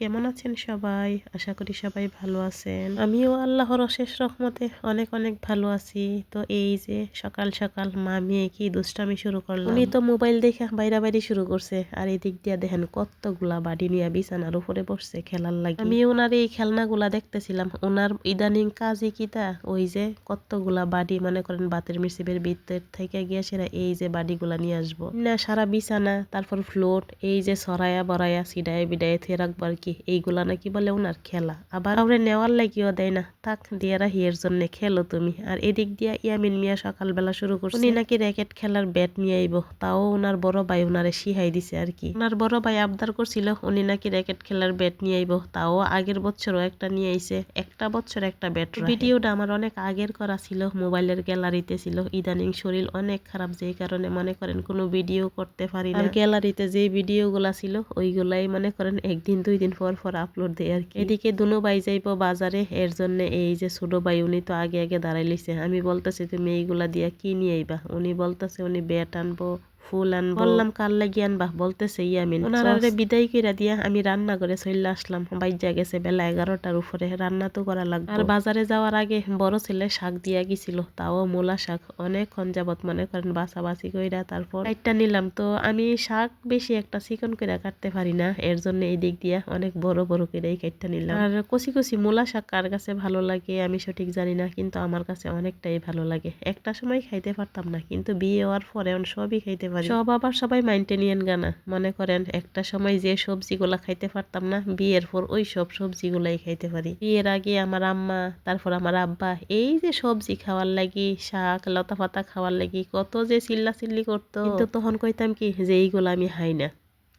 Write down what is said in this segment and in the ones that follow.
কেমন আছেন সবাই? আশা করি সবাই ভালো আছেন। আমিও আল্লাহর অশেষ রহমতে অনেক অনেক ভালো আছি। তো এই যে সকাল সকাল মা মেয়ে কি দুষ্টামি শুরু করলাম। উনি তো মোবাইল দেখে বাইরা বাইরে শুরু করছে। আর এই দিক দিয়ে দেখেন কতগুলা বাড়ি নিয়ে বিছানার উপরে বসছে খেলার লাগে। আমি ওনার এই খেলনাগুলা দেখতেছিলাম। ওনার ইদানিং কাজই কিতা ওই যে কতগুলা বাড়ি মনে করেন বাতের মিসিবের ভিতর থেকে গিয়ে সেরা এই যে বাড়িগুলা নিয়ে আসব। না, সারা বিছানা, তারপর ফ্লোট এই যে সরায়া বরায়া সিডায় বিডায় থে রাখবার কি এইগুলা নাকি বলে ওনার খেলা। আবার আমরা নেওয়ার লাগিও দেয় না। তাক দিয়ে রাহি জন্য খেলো তুমি। আর এদিক দিয়া ইয়ামিন মিয়া সকালবেলা শুরু করছে। উনি নাকি র্যাকেট খেলার ব্যাট নিয়ে আইব। তাও ওনার বড় ভাই ওনারে শিহাই দিছে আর কি। ওনার বড় ভাই আবদার করছিল, উনি নাকি র্যাকেট খেলার ব্যাট নিয়ে আইব। তাও আগের বছরও একটা নিয়ে আইছে। একটা বছর একটা ব্যাট ভিডিওটা আমার অনেক আগের করা ছিল, মোবাইলের গ্যালারিতে ছিল। ইদানিং শরীর অনেক খারাপ, যেই কারণে মনে করেন কোনো ভিডিও করতে পারি না। গ্যালারিতে যে ভিডিওগুলা ছিল, ওইগুলাই মনে করেন একদিন, দুই দিন পর পর আপলোড দেয় আর কি। এদিকে দুনো বাই যাইব বাজারে, এর জন্য এই যে ছোট ভাই উনি তো আগে আগে দাঁড়াই লিছে আমি বলতেছি, তুমি এইগুলা দিয়া কি নিয়ে আইবা? উনি বলতেছে, উনি ব্যাট আনব ফুল আন বললাম কার লাগি আনবা? বলতেছে ইয়ামিন। ওনারে বিদায় কইরা দিয়া আমি রান্না করে চলে আসলাম। বাইজা গেছে বেলা এগারোটার উপরে। রান্না তো করা লাগবে। আর বাজারে যাওয়ার আগে বড় ছেলে শাক দিয়া গেছিল তাও মূলা শাক। অনেকক্ষণ যাবত মনে করেন বাছাবাছি কইরা তারপর একটা নিলাম। তো আমি শাক বেশি একটা চিকন কইরা কাটতে পারি না এর জন্য এই দিক দিয়া অনেক বড় বড় করে এই কাটটা নিলাম। আর কচি কচি মূলা শাক কার কাছে ভালো লাগে আমি সঠিক জানি না কিন্তু আমার কাছে অনেকটাই ভালো লাগে। একটা সময় খাইতে পারতাম না কিন্তু বিয়ে হওয়ার পরে সবই খাইতে পারি। সব আবার সবাই মাইন্টেনিয়ান গানা। মনে করেন একটা সময় যে সবজিগুলা খাইতে পারতাম না বিয়ের পর ওই সব সবজিগুলাই খাইতে পারি। বিয়ের আগে আমার আম্মা তারপর আমার আব্বা এই যে সবজি খাওয়ার লাগি শাক লতা পাতা খাওয়ার লাগি কত যে চিল্লা চিল্লি করতো। কিন্তু তখন কইতাম কি যে এইগুলো আমি হাই না।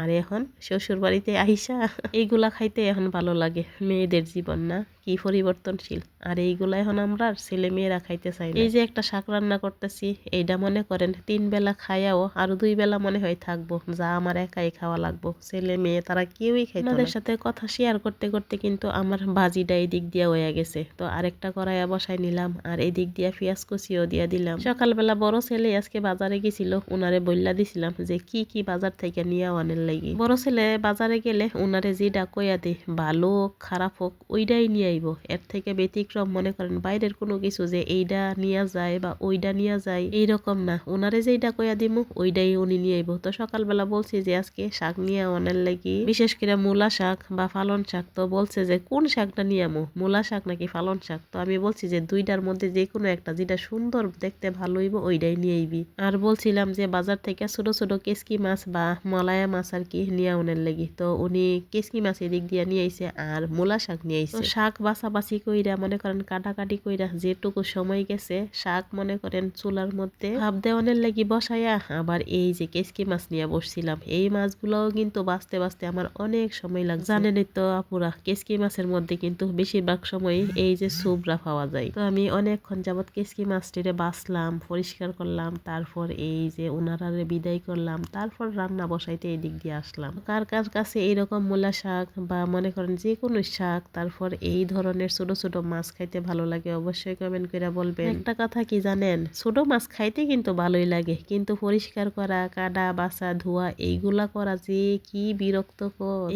আর এখন শ্বশুর বাড়িতে আইসা এইগুলা খাইতে এখন ভালো লাগে, মেয়েদের জীবন না, কি পরিবর্তনশীল। আর এইগুলা এখন আমরা ছেলে মেয়েরা খাইতে চাই এই যে একটা শাক রান্না করতেছি এইটা মনে করেন তিন বেলা খাইয়াও আরও দুই বেলা মনে হয় থাকব, যা আমার একাই খাওয়া লাগবো, ছেলে মেয়ে তারা কেউই খাই তাদের সাথে কথা শেয়ার করতে করতে কিন্তু আমার বাজিটা এই দিক দিয়ে হয়ে গেছে। তো আরেকটা কড়াইয়া বসাই নিলাম, আর এই দিক দিয়ে পেঁয়াজ কুচিও দিয়ে দিলাম। সকালবেলা বড় ছেলে আজকে বাজারে গেছিল, উনারে বললা দিছিলাম যে কি কি বাজার থেকে নিয়ে আনের লাগি। বড় ছেলে বাজারে গেলে উনারে যেটা কইয়া দে, ভালো খারাপ হোক ওইটাই নিয়ে আইব। এর থেকে ব্যতিক্রম মনে করেন, বাইরের কোনো কিছু যে এইটা নিয়ে যায় বা ওইটা নিয়ে যায় এইরকম না। ওনারে যেইটা কইয়া দিমু ওইটাই উনি নিয়ে আইব। তো সকালবেলা বলছি যে, আজকে শাক নিয়ে আনার লাগি। বিশেষ করে মূলা শাক বা ফালন শাক তো বলছে যে, কোন শাকটা নিয়ে আমু? মূলা শাক নাকি ফালন শাক? তো আমি বলছি যে দুইটার মধ্যে যে কোনো একটা, যেটা সুন্দর, দেখতে ভালো হইব ওইটাই নিয়ে আইবি। আর বলছিলাম যে, বাজার থেকে ছোট ছোট কেসকি মাছ বা মলায়া মাছ আর কি নিয়ে আনার লাগি? তো উনি কেসকি মাছ এদিক দিয়ে নিয়ে আইছে আর মূলা শাক নিয়ে আইছে। শাক বাছাবাছি কইরা মনে করেন কাটাকাটি কইরা যেটুকু সময় গেছে শাক মনে করেন চুলার মধ্যে ভাব দেওয়ানের লাগি বসাইয়া আবার এই যে কেসকি মাছ নিয়ে বসছিলাম এই মাছগুলোও কিন্তু বাঁচতে বাঁচতে আমার অনেক সময় লাগে জানেনই তো আপুরা কেসকি মাছের মধ্যে কিন্তু বেশিরভাগ সময় এই যে সুবরা পাওয়া যায়। তো আমি অনেকক্ষণ যাবৎ কেসকি মাছটিরে বাঁচলাম পরিষ্কার করলাম তারপর এই যে ওনারারে বিদায় করলাম তারপর রান্না বসাইতে এই দিক দিয়ে আসলাম। কার কার কাছে এইরকম মূলা শাক বা মনে করেন যে কোনো শাক তারপর এই ধরনের ছোট ছোট মাছ খাইতে ভালো লাগে অবশ্যই কমেন্ট করে বলবেন। একটা কথা কি জানেন? ছোট মাছ খাইতে কিন্তু ভালোই লাগে কিন্তু পরিষ্কার করা কাদা বাসা ধোয়া এইগুলা করা যে কি বিরক্ত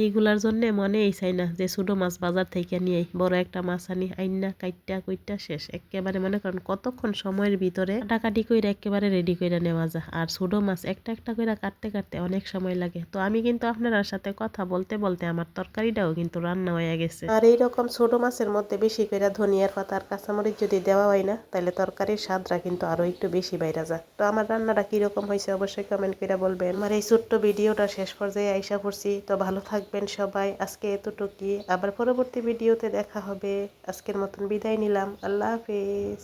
এইগুলার জন্য মনে চাই না যে ছোট মাছ বাজার থেকে নিয়ে বড় একটা মাছ আনি আইনা কাইটা কুইটা শেষ। একেবারে মনে করেন কতক্ষণ সময়ের ভিতরে কাটাকাটি করে একেবারে রেডি করে নেওয়া যায়। আর ছোট মাছ একটা একটা করে কাটতে কাটতে অনেক সময় লাগে। তো আমি কিন্তু আপনার সাথে কথা বলতে বলতে আমার তরকারিটাও কিন্তু রান্না হয়ে গেছে। আর এইরকম ছোট মাছের মধ্যে বেশি করে ধনিয়ার পাতা আর কাঁচামরিচ যদি দেওয়া হয় না, তাহলে তরকারির স্বাদটা কিন্তু আরও একটু বেশি বাইরা যায়। তো আমার রান্নাটা কীরকম হয়েছে অবশ্যই কমেন্ট করে বলবেন। আমার এই ছোট্ট ভিডিওটা শেষ পর্যায়ে আইসা করছি তো ভালো থাকবেন সবাই। আজকে এতটুকুই। আবার পরবর্তী ভিডিওতে দেখা হবে। আজকের মতন বিদায় নিলাম। আল্লাহ হাফিজ।